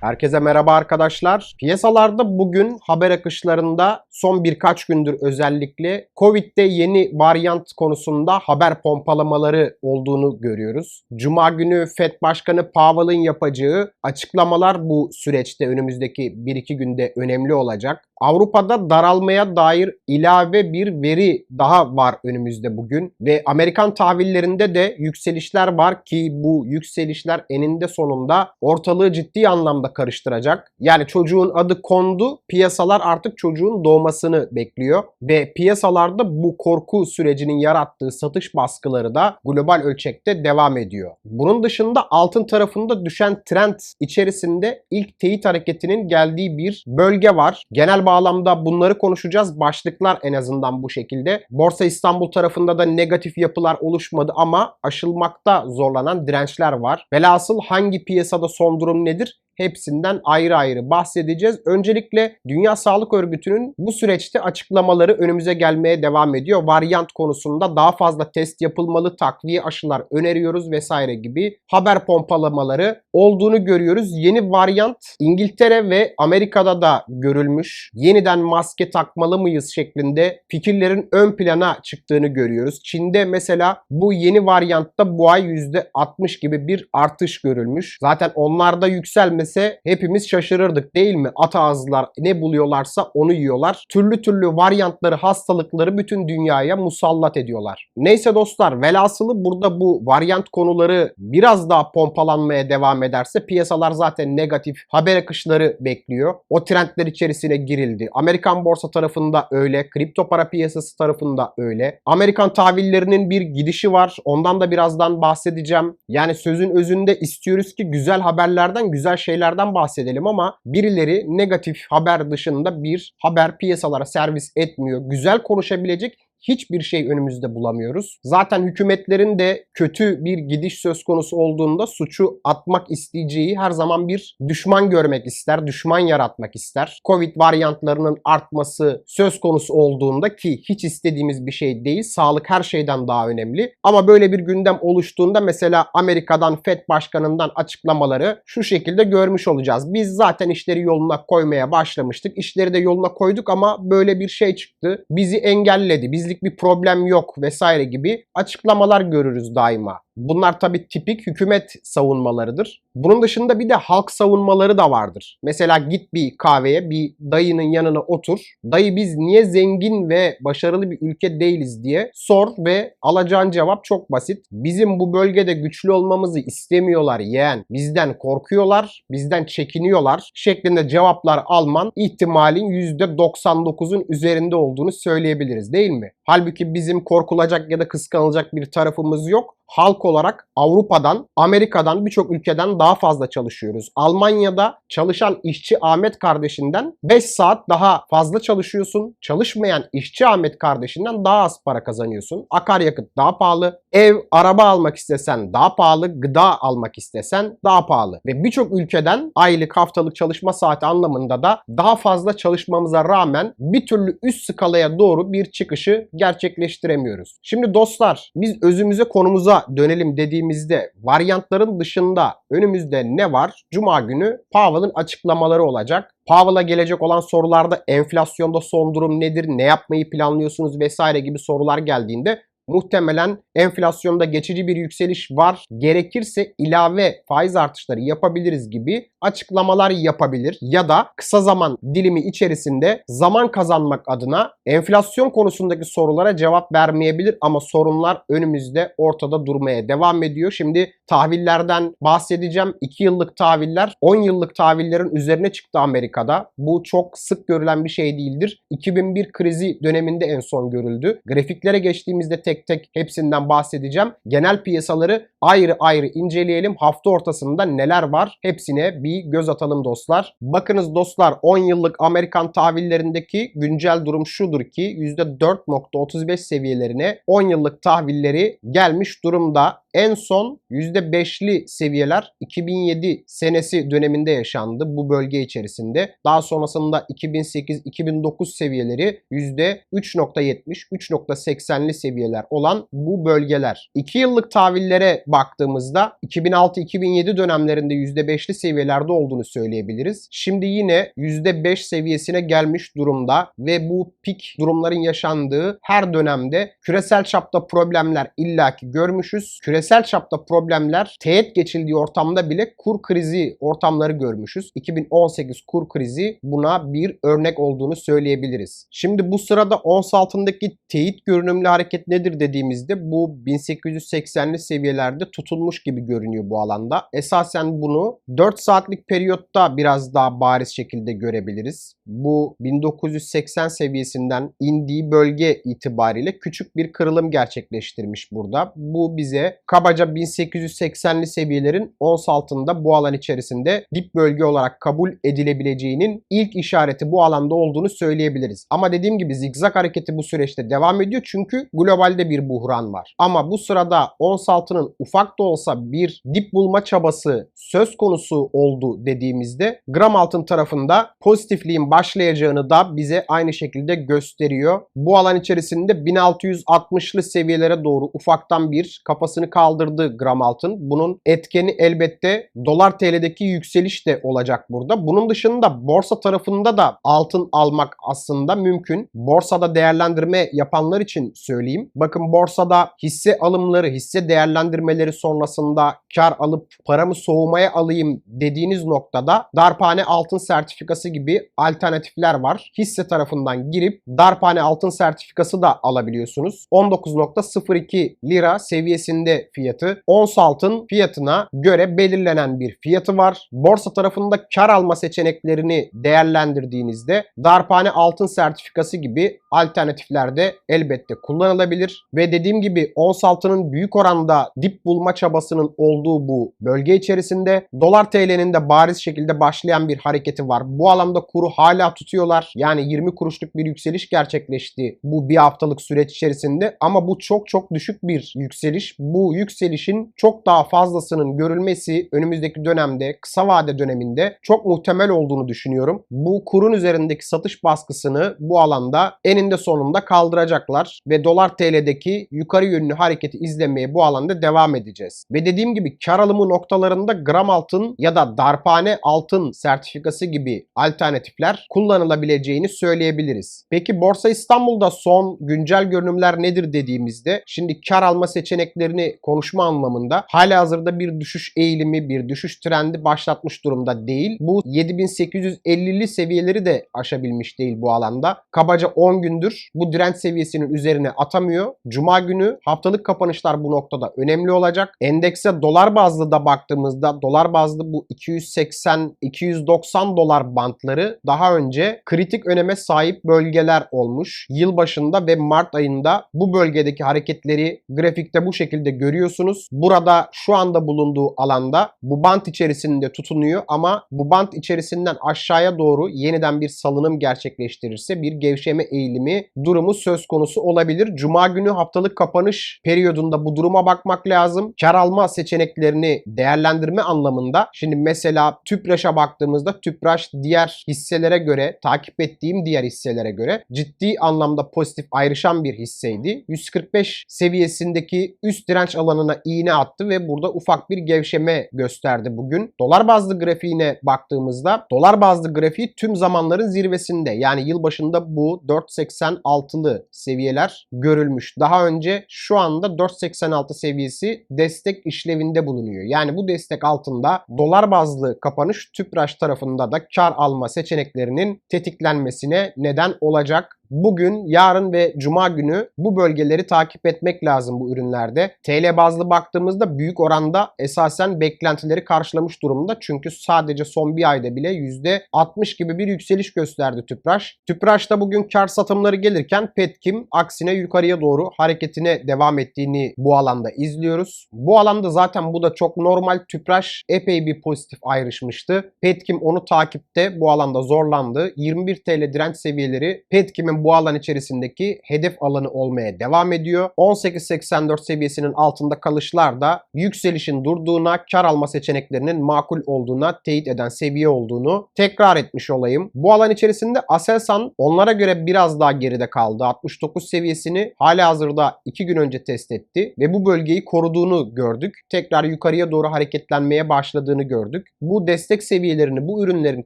Herkese merhaba arkadaşlar. Piyasalarda bugün haber akışlarında son birkaç gündür özellikle Covid'de yeni varyant konusunda haber pompalamaları olduğunu görüyoruz. Cuma günü FED Başkanı Powell'ın yapacağı açıklamalar bu süreçte önümüzdeki 1-2 günde önemli olacak. Avrupa'da daralmaya dair ilave bir veri daha var önümüzde bugün ve Amerikan tahvillerinde de yükselişler var ki bu yükselişler eninde sonunda ortalığı ciddi anlamda karıştıracak. Yani çocuğun adı kondu, piyasalar artık çocuğun doğmasını bekliyor ve piyasalarda bu korku sürecinin yarattığı satış baskıları da global ölçekte devam ediyor. Bunun dışında altın tarafında düşen trend içerisinde ilk teyit hareketinin geldiği bir bölge var. Genel bağlamda bunları konuşacağız. Başlıklar en azından bu şekilde. Borsa İstanbul tarafında da negatif yapılar oluşmadı ama aşılmakta zorlanan dirençler var. Velhasıl hangi piyasada son durum nedir? Hepsinden ayrı ayrı bahsedeceğiz. Öncelikle Dünya Sağlık Örgütü'nün bu süreçte açıklamaları önümüze gelmeye devam ediyor. Varyant konusunda daha fazla test yapılmalı, takviye aşılar öneriyoruz vesaire gibi haber pompalamaları olduğunu görüyoruz. Yeni varyant İngiltere ve Amerika'da da görülmüş. Yeniden maske takmalı mıyız şeklinde fikirlerin ön plana çıktığını görüyoruz. Çin'de mesela bu yeni varyantta bu ay %60 gibi bir artış görülmüş. Zaten onlarda yükselmesi gelmese hepimiz şaşırırdık değil mi? At ağızlar ne buluyorlarsa onu yiyorlar. Türlü türlü varyantları, hastalıkları bütün dünyaya musallat ediyorlar. Neyse dostlar velhasılı burada bu varyant konuları biraz daha pompalanmaya devam ederse piyasalar zaten negatif haber akışları bekliyor. O trendler içerisine girildi. Amerikan borsa tarafında öyle, kripto para piyasası tarafında öyle. Amerikan tahvillerinin bir gidişi var. Ondan da birazdan bahsedeceğim. Yani sözün özünde istiyoruz ki güzel haberlerden güzel şeyler şeylerden bahsedelim ama birileri negatif haber dışında bir haber piyasalara servis etmiyor. Güzel konuşabilecek hiçbir şey önümüzde bulamıyoruz. Zaten hükümetlerin de kötü bir gidiş söz konusu olduğunda suçu atmak isteyeceği her zaman bir düşman görmek ister, düşman yaratmak ister. Covid varyantlarının artması söz konusu olduğunda ki hiç istediğimiz bir şey değil. Sağlık her şeyden daha önemli. Ama böyle bir gündem oluştuğunda mesela Amerika'dan FED başkanından açıklamaları şu şekilde görmüş olacağız. Biz zaten işleri yoluna koymaya başlamıştık. İşleri de yoluna koyduk ama böyle bir şey çıktı. Bizi engelledi. Biz bizlik bir problem yok vesaire gibi açıklamalar görürüz daima. Bunlar tabii tipik hükümet savunmalarıdır. Bunun dışında bir de halk savunmaları da vardır. Mesela git bir kahveye bir dayının yanına otur. Dayı biz niye zengin ve başarılı bir ülke değiliz diye sor ve alacağın cevap çok basit. Bizim bu bölgede güçlü olmamızı istemiyorlar yeğen. Bizden korkuyorlar, bizden çekiniyorlar şeklinde cevaplar alman ihtimalin %99'un üzerinde olduğunu söyleyebiliriz değil mi? Halbuki bizim korkulacak ya da kıskanılacak bir tarafımız yok halk olarak Avrupa'dan, Amerika'dan birçok ülkeden daha fazla çalışıyoruz. Almanya'da çalışan işçi Ahmet kardeşinden 5 saat daha fazla çalışıyorsun. Çalışmayan işçi Ahmet kardeşinden daha az para kazanıyorsun. Akaryakıt daha pahalı. Ev, araba almak istesen daha pahalı. Gıda almak istesen daha pahalı. Ve birçok ülkeden aylık haftalık çalışma saati anlamında da daha fazla çalışmamıza rağmen bir türlü üst skalaya doğru bir çıkışı gerçekleştiremiyoruz. Şimdi dostlar biz özümüze konumuza dönelim dediğimizde varyantların dışında önümüzde ne var? Cuma günü Powell'ın açıklamaları olacak. Powell'a gelecek olan sorularda enflasyonda son durum nedir, ne yapmayı planlıyorsunuz vesaire gibi sorular geldiğinde muhtemelen enflasyonda geçici bir yükseliş var. Gerekirse ilave faiz artışları yapabiliriz gibi açıklamalar yapabilir ya da kısa zaman dilimi içerisinde zaman kazanmak adına enflasyon konusundaki sorulara cevap vermeyebilir ama sorunlar önümüzde ortada durmaya devam ediyor. Şimdi tahvillerden bahsedeceğim. 2 yıllık tahviller 10 yıllık tahvillerin üzerine çıktı Amerika'da. Bu çok sık görülen bir şey değildir. 2001 krizi döneminde en son görüldü. Grafiklere geçtiğimizde tek tek hepsinden bahsedeceğim. Genel piyasaları ayrı ayrı inceleyelim. Hafta ortasında neler var hepsine bir göz atalım dostlar. Bakınız dostlar 10 yıllık Amerikan tahvillerindeki güncel durum şudur ki %4.35 seviyelerine 10 yıllık tahvilleri gelmiş durumda. En son %5'li seviyeler 2007 senesi döneminde yaşandı bu bölge içerisinde. Daha sonrasında 2008-2009 seviyeleri %3.70, 3.80'li seviyeler olan bu bölgeler. 2 yıllık tahvillere baktığımızda 2006-2007 dönemlerinde %5'li seviyelerde olduğunu söyleyebiliriz. Şimdi yine %5 seviyesine gelmiş durumda ve bu pik durumların yaşandığı her dönemde küresel çapta problemler illaki görmüşüz. Küresel çapta problemler teğet geçildiği ortamda bile kur krizi ortamları görmüşüz. 2018 kur krizi buna bir örnek olduğunu söyleyebiliriz. Şimdi bu sırada ons altındaki teyit görünümlü hareket nedir dediğimizde bu 1880'li seviyelerde tutulmuş gibi görünüyor bu alanda. Esasen bunu 4 saatlik periyotta biraz daha bariz şekilde görebiliriz. Bu 1980 seviyesinden indiği bölge itibariyle küçük bir kırılım gerçekleştirmiş burada. Bu bize kabaca 1880'li seviyelerin ons altında bu alan içerisinde dip bölge olarak kabul edilebileceğinin ilk işareti bu alanda olduğunu söyleyebiliriz. Ama dediğim gibi zigzag hareketi bu süreçte devam ediyor çünkü globalde bir buhran var. Ama bu sırada ons altının ufak da olsa bir dip bulma çabası söz konusu oldu dediğimizde gram altın tarafında pozitifliğin başlayacağını da bize aynı şekilde gösteriyor. Bu alan içerisinde 1660'lı seviyelere doğru ufaktan bir kafasını kaldırdı gram altın. Bunun etkeni elbette dolar TL'deki yükseliş de olacak burada. Bunun dışında borsa tarafında da altın almak aslında mümkün. Borsada değerlendirme yapanlar için söyleyeyim. Bakın borsada hisse alımları, hisse değerlendirmeleri sonrasında kar alıp paramı soğumaya alayım dediğiniz noktada darphane altın sertifikası gibi alternatifler var. Hisse tarafından girip darphane altın sertifikası da alabiliyorsunuz. 19.02 lira seviyesinde fiyatı. Ons altın fiyatına göre belirlenen bir fiyatı var. Borsa tarafında kar alma seçeneklerini değerlendirdiğinizde darphane altın sertifikası gibi alternatifler de elbette kullanılabilir. Ve dediğim gibi ons altının büyük oranda dip bulma çabasının olduğu bu bölge içerisinde dolar TL'nin de bariz şekilde başlayan bir hareketi var. Bu alanda kuru hala tutuyorlar. Yani 20 kuruşluk bir yükseliş gerçekleşti bu bir haftalık süreç içerisinde ama bu çok çok düşük bir yükseliş. Bu yükselişin çok daha fazlasının görülmesi önümüzdeki dönemde kısa vade döneminde çok muhtemel olduğunu düşünüyorum. Bu kurun üzerindeki satış baskısını bu alanda eninde sonunda kaldıracaklar ve dolar TL'deki yukarı yönlü hareketi izlemeye bu alanda devam edeceğiz. Ve dediğim gibi kar alımı noktalarında gram altın ya da darphane altın sertifikası gibi alternatifler kullanılabileceğini söyleyebiliriz. Peki Borsa İstanbul'da son güncel görünümler nedir dediğimizde şimdi kar alma seçeneklerini konuşma anlamında hala hazırda bir düşüş eğilimi, bir düşüş trendi başlatmış durumda değil. Bu 7850'li seviyeleri de aşabilmiş değil bu alanda. Kabaca 10 gündür bu direnç seviyesinin üzerine atamıyor. Cuma günü haftalık kapanışlar bu noktada önemli olacak. Endekse dolar bazlı da baktığımızda dolar bazlı bu 280-290 dolar bantları daha önce kritik öneme sahip bölgeler olmuş. Yıl başında ve Mart ayında bu bölgedeki hareketleri grafikte bu şekilde görüyorsunuz. Burada şu anda bulunduğu alanda bu bant içerisinde tutunuyor ama bu bant içerisinden aşağıya doğru yeniden bir salınım gerçekleştirirse bir gevşeme eğilimi durumu söz konusu olabilir. Cuma günü haftalık kapanış periyodunda bu duruma bakmak lazım. Kar alma seçeneklerini değerlendirme anlamında şimdi mesela Tüpraş'a baktığımızda Tüpraş diğer hisselere göre takip ettiğim diğer hisselere göre ciddi anlamda pozitif ayrışan bir hisseydi. 145 seviyesindeki üst direnç alanına iğne attı ve burada ufak bir gevşeme gösterdi bugün. Dolar bazlı grafiğine baktığımızda dolar bazlı grafiği tüm zamanların zirvesinde. Yani yılbaşında bu 4.86'lı seviyeler görülmüş. Daha önce şu anda 4.86 seviyesi destek işlevinde bulunuyor. Yani bu destek altında dolar bazlı kapanış Tüpraş tarafında da kar alma seçeneklerinin tetiklenmesine neden olacak bugün, yarın ve cuma günü bu bölgeleri takip etmek lazım bu ürünlerde. TL bazlı baktığımızda büyük oranda esasen beklentileri karşılamış durumda. Çünkü sadece son bir ayda bile %60 gibi bir yükseliş gösterdi Tüpraş. Tüpraş'ta bugün kar satımları gelirken Petkim aksine yukarıya doğru hareketine devam ettiğini bu alanda izliyoruz. Bu alanda zaten bu da çok normal. Tüpraş epey bir pozitif ayrışmıştı. Petkim onu takipte bu alanda zorlandı. 21 TL direnç seviyeleri Petkim'in bu alan içerisindeki hedef alanı olmaya devam ediyor. 18.84 seviyesinin altında kalışlar da yükselişin durduğuna, kar alma seçeneklerinin makul olduğuna teyit eden seviye olduğunu tekrar etmiş olayım. Bu alan içerisinde Aselsan onlara göre biraz daha geride kaldı. 69 seviyesini hala hazırda 2 gün önce test etti ve bu bölgeyi koruduğunu gördük. Tekrar yukarıya doğru hareketlenmeye başladığını gördük. Bu destek seviyelerini bu ürünlerin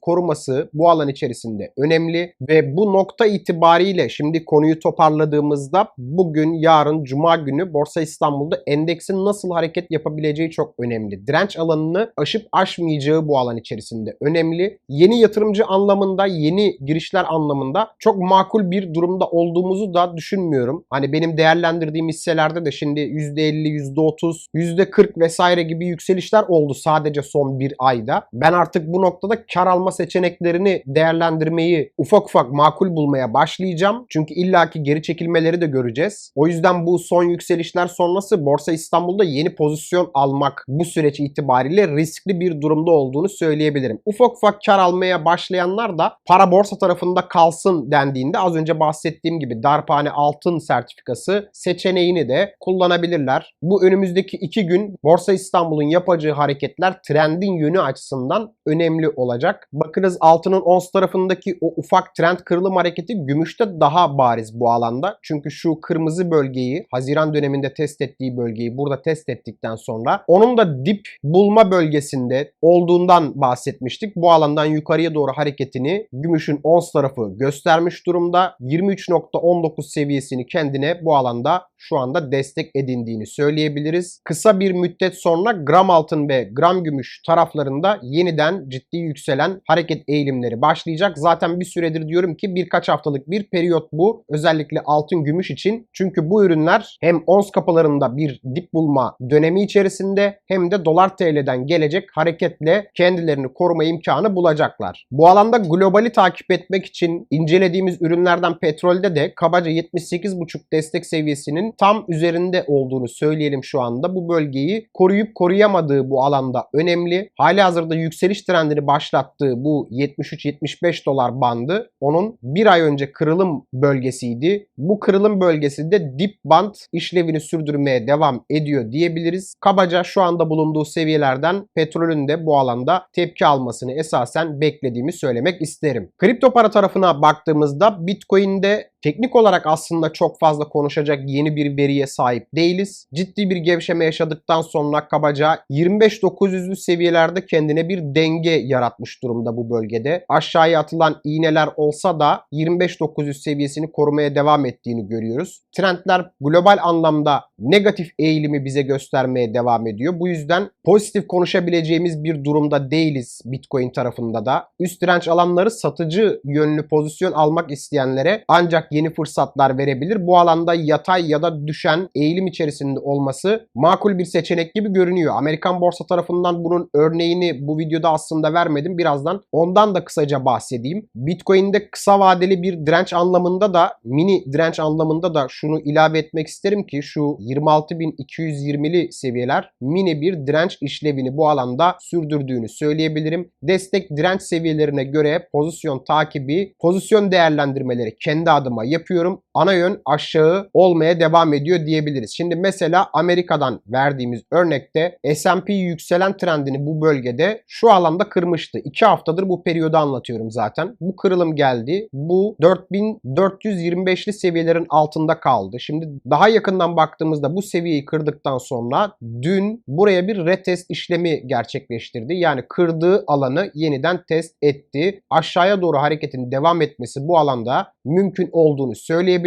koruması bu alan içerisinde önemli ve bu nokta itibariyle şimdi konuyu toparladığımızda bugün, yarın, cuma günü Borsa İstanbul'da endeksin nasıl hareket yapabileceği çok önemli. Direnç alanını aşıp aşmayacağı bu alan içerisinde önemli. Yeni yatırımcı anlamında, yeni girişler anlamında çok makul bir durumda olduğumuzu da düşünmüyorum. Hani benim değerlendirdiğim hisselerde de şimdi %50, %30, %40 vesaire gibi yükselişler oldu sadece son bir ayda. Ben artık bu noktada kar alma seçeneklerini değerlendirmeyi ufak ufak makul bulmaya başlayacağım. Çünkü illaki geri çekilmeleri de göreceğiz. O yüzden bu son yükselişler sonrası Borsa İstanbul'da yeni pozisyon almak bu süreç itibariyle riskli bir durumda olduğunu söyleyebilirim. Ufak ufak kar almaya başlayanlar da para borsa tarafında kalsın dendiğinde az önce bahsettiğim gibi darphane altın sertifikası seçeneğini de kullanabilirler. Bu önümüzdeki iki gün Borsa İstanbul'un yapacağı hareketler trendin yönü açısından önemli olacak. Bakınız altının ons tarafındaki o ufak trend kırılım hareketi gümüşte daha bariz bu alanda. Çünkü şu kırmızı bölgeyi Haziran döneminde test ettiği bölgeyi burada test ettikten sonra onun da dip bulma bölgesinde olduğundan bahsetmiştik. Bu alandan yukarıya doğru hareketini gümüşün ons tarafı göstermiş durumda. 23.19 seviyesini kendine bu alanda şu anda destek edindiğini söyleyebiliriz. Kısa bir müddet sonra gram altın ve gram gümüş taraflarında yeniden ciddi yükselen hareket eğilimleri başlayacak. Zaten bir süredir diyorum ki birkaç haftalık bir periyot bu. Özellikle altın gümüş için. Çünkü bu ürünler hem ons kapılarında bir dip bulma dönemi içerisinde hem de dolar TL'den gelecek hareketle kendilerini koruma imkanı bulacaklar. Bu alanda globali takip etmek için incelediğimiz ürünlerden petrolde de kabaca 78,5 destek seviyesinin tam üzerinde olduğunu söyleyelim şu anda. Bu bölgeyi koruyup koruyamadığı bu alanda önemli. Hali hazırda yükseliş trendini başlattığı bu 73-75 dolar bandı onun bir ay önce kırılım bölgesiydi. Bu kırılım bölgesi de dip band işlevini sürdürmeye devam ediyor diyebiliriz. Kabaca şu anda bulunduğu seviyelerden petrolün de bu alanda tepki almasını esasen beklediğimi söylemek isterim. Kripto para tarafına baktığımızda Bitcoin'de Teknik olarak aslında çok fazla konuşacak yeni bir veriye sahip değiliz. Ciddi bir gevşeme yaşadıktan sonra kabaca 25-900'lü seviyelerde kendine bir denge yaratmış durumda bu bölgede. Aşağıya atılan iğneler olsa da 25-900 seviyesini korumaya devam ettiğini görüyoruz. Trendler global anlamda negatif eğilimi bize göstermeye devam ediyor. Bu yüzden pozitif konuşabileceğimiz bir durumda değiliz Bitcoin tarafında da. Üst direnç alanları satıcı yönlü pozisyon almak isteyenlere ancak yeni fırsatlar verebilir. Bu alanda yatay ya da düşen eğilim içerisinde olması makul bir seçenek gibi görünüyor. Amerikan borsa tarafından bunun örneğini bu videoda aslında vermedim. Birazdan ondan da kısaca bahsedeyim. Bitcoin'de kısa vadeli bir direnç anlamında da mini direnç anlamında da şunu ilave etmek isterim ki şu 26.220'li seviyeler mini bir direnç işlevini bu alanda sürdürdüğünü söyleyebilirim. Destek direnç seviyelerine göre pozisyon takibi, pozisyon değerlendirmeleri kendi adıma yapıyorum. Ana yön aşağı olmaya devam ediyor diyebiliriz. Şimdi mesela Amerika'dan verdiğimiz örnekte S&P yükselen trendini bu bölgede şu alanda kırmıştı. 2 haftadır bu periyodu anlatıyorum zaten. Bu kırılım geldi. Bu 4425'li seviyelerin altında kaldı. Şimdi daha yakından baktığımızda bu seviyeyi kırdıktan sonra dün buraya bir retest işlemi gerçekleştirdi. Yani kırdığı alanı yeniden test etti. Aşağıya doğru hareketin devam etmesi bu alanda mümkün olduğunu söyleyebiliriz.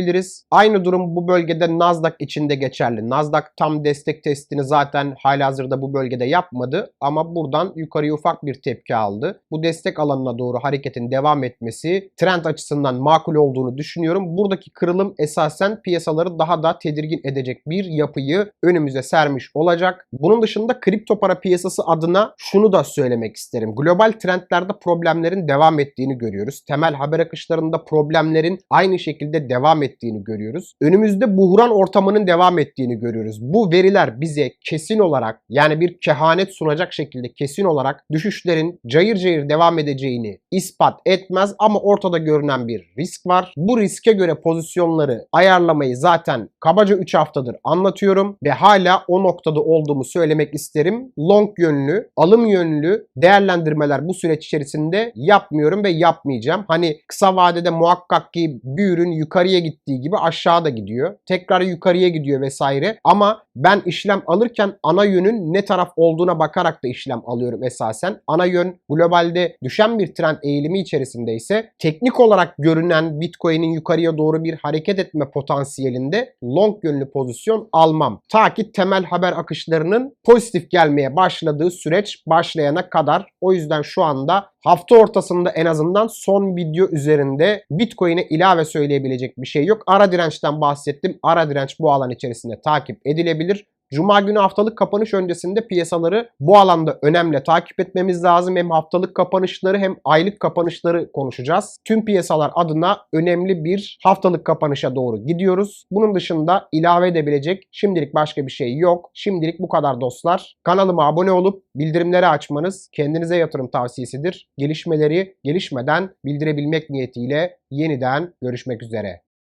Aynı durum bu bölgede Nasdaq içinde geçerli. Nasdaq tam destek testini zaten halihazırda bu bölgede yapmadı ama buradan yukarıya ufak bir tepki aldı. Bu destek alanına doğru hareketin devam etmesi trend açısından makul olduğunu düşünüyorum. Buradaki kırılım esasen piyasaları daha da tedirgin edecek bir yapıyı önümüze sermiş olacak. Bunun dışında kripto para piyasası adına şunu da söylemek isterim. Global trendlerde problemlerin devam ettiğini görüyoruz. Temel haber akışlarında problemlerin aynı şekilde devam ettiğini görüyoruz. Önümüzde buhran ortamının devam ettiğini görüyoruz. Bu veriler bize kesin olarak yani bir kehanet sunacak şekilde kesin olarak düşüşlerin cayır cayır devam edeceğini ispat etmez ama ortada görünen bir risk var. Bu riske göre pozisyonları ayarlamayı zaten kabaca 3 haftadır anlatıyorum ve hala o noktada olduğumu söylemek isterim. Long yönlü, alım yönlü değerlendirmeler bu süreç içerisinde yapmıyorum ve yapmayacağım. Hani kısa vadede muhakkak ki bir ürün yukarıya gittiği gibi aşağıda gidiyor. Tekrar yukarıya gidiyor vesaire. Ama ben işlem alırken ana yönün ne taraf olduğuna bakarak da işlem alıyorum esasen. Ana yön globalde düşen bir trend eğilimi içerisinde ise teknik olarak görünen Bitcoin'in yukarıya doğru bir hareket etme potansiyelinde long yönlü pozisyon almam. Ta ki temel haber akışlarının pozitif gelmeye başladığı süreç başlayana kadar. O yüzden şu anda hafta ortasında en azından son video üzerinde Bitcoin'e ilave söyleyebilecek bir şey yok. Ara dirençten bahsettim. Ara direnç bu alan içerisinde takip edilebilir. Cuma günü haftalık kapanış öncesinde piyasaları bu alanda önemli takip etmemiz lazım. Hem haftalık kapanışları hem aylık kapanışları konuşacağız. Tüm piyasalar adına önemli bir haftalık kapanışa doğru gidiyoruz. Bunun dışında ilave edebilecek şimdilik başka bir şey yok. Şimdilik bu kadar dostlar. Kanalıma abone olup bildirimleri açmanız kendinize yatırım tavsiyesidir. Gelişmeleri gelişmeden bildirebilmek niyetiyle yeniden görüşmek üzere.